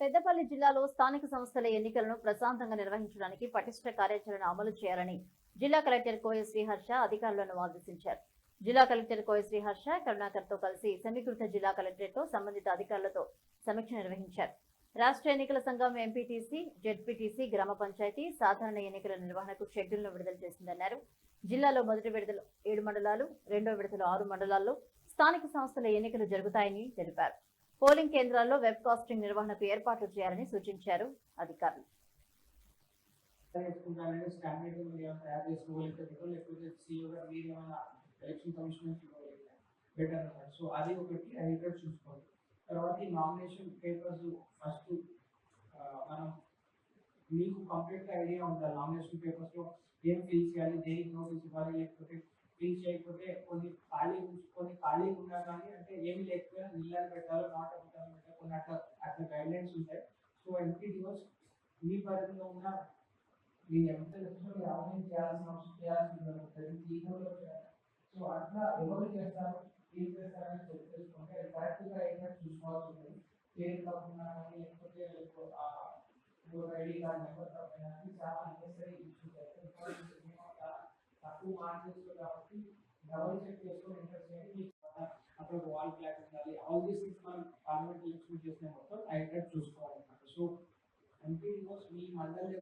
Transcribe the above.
పెద్దపల్లి జిల్లాలో స్థానిక సంస్థల ఎన్నికలను ప్రశాంతంగా నిర్వహించడానికి పటిష్ట కార్యాచరణ అమలు చేయాలని జిల్లా కలెక్టర్ కోయ శ్రీహర్ష అధికారులను ఆదేశించారు. జిల్లా కలెక్టర్ కోయ శ్రీహర్ష కరుణాకర్తో కలిసి సమీకృత జిల్లా కలెక్టరేట్తో సంబంధిత అధికారులతో సమీక్ష నిర్వహించారు. రాష్ట్ర ఎన్నికల సంఘం ఎంపీటీసీ జెడ్పీటీసీ గ్రామ పంచాయతీ సాధారణ ఎన్నికల నిర్వహణకు షెడ్యూల్ను విడుదల చేసిందన్నారు. జిల్లాలో మొదటి విడుదల ఏడు మండలాలు రెండో విడతలో ఆరు మండలాల్లో స్థానిక సంస్థల ఎన్నికలు జరుగుతాయని తెలిపారు. పోలింగ్ కేంద్రాల్లో వెబ్ కాస్టింగ్ నిర్వహణకు ఏర్పాట్లు చేయాలని సూచించారు అధికారులు. స్టాండర్డ్ లేకపోతే కమిషన్ బెటర్ సో అది ఒకటి అది ఇక్కడ చూసుకోండి తర్వాత ఈ నామినేషన్ పేపర్స్ ఫస్ట్ మనం మీకు కంప్లీట్గా ఐడియా ఉండాలి. నామినేషన్ పేపర్స్లో ఏం ఫిల్ చేయాలి దేనికి నోటీస్ ఇవ్వాలి లేకపోతే ఫిల్ చేయకపోతే కొన్ని ఖాళీ ఉంచు- కొన్ని ఖాళీ ఉన్నా కానీ అంటే ఏమి లేకపోయినా నీళ్ళని పెట్టాలో నాట్ అమ్ముతాను కొన్ని అట్లా అట్లా గైడ్ లైన్స్ ఉంటాయి. సో ఎంపీడీఓస్ మీ పరిధిలో ఉన్న మీ ఎంత చేసినా ఆన్లైన్ చేయాల్సిన అవసరం చేయాల్సిన ఉంటుంది. ఈగోలో సో అట్లా ఎవరు చేస్తారు ఏం చేస్తారని చెక్ చేసుకుంటే అది కరెక్ట్గా అయితే చూసుకోవాల్సి ఉంటుంది. పేరు కాకుండా కానీ లేకపోతే ఐడి కార్డ్ నెంబర్ తప్పైనా కానీ చాలా అన్నెసరీ ఇష్యూస్ అయితే తక్కువ మార్క్స్ కాబట్టి డబల్ చెక్ చేసుకొని ఇంట్రెస్ట్ చేయండి. ఆల్ దీస్ థింగ్స్ మనం పార్లమెంట్ ఎలక్షన్ చేసిన మొత్తం ఐ చూసుకోవాలన్నమాట సో ఎంపీ మీ మండలి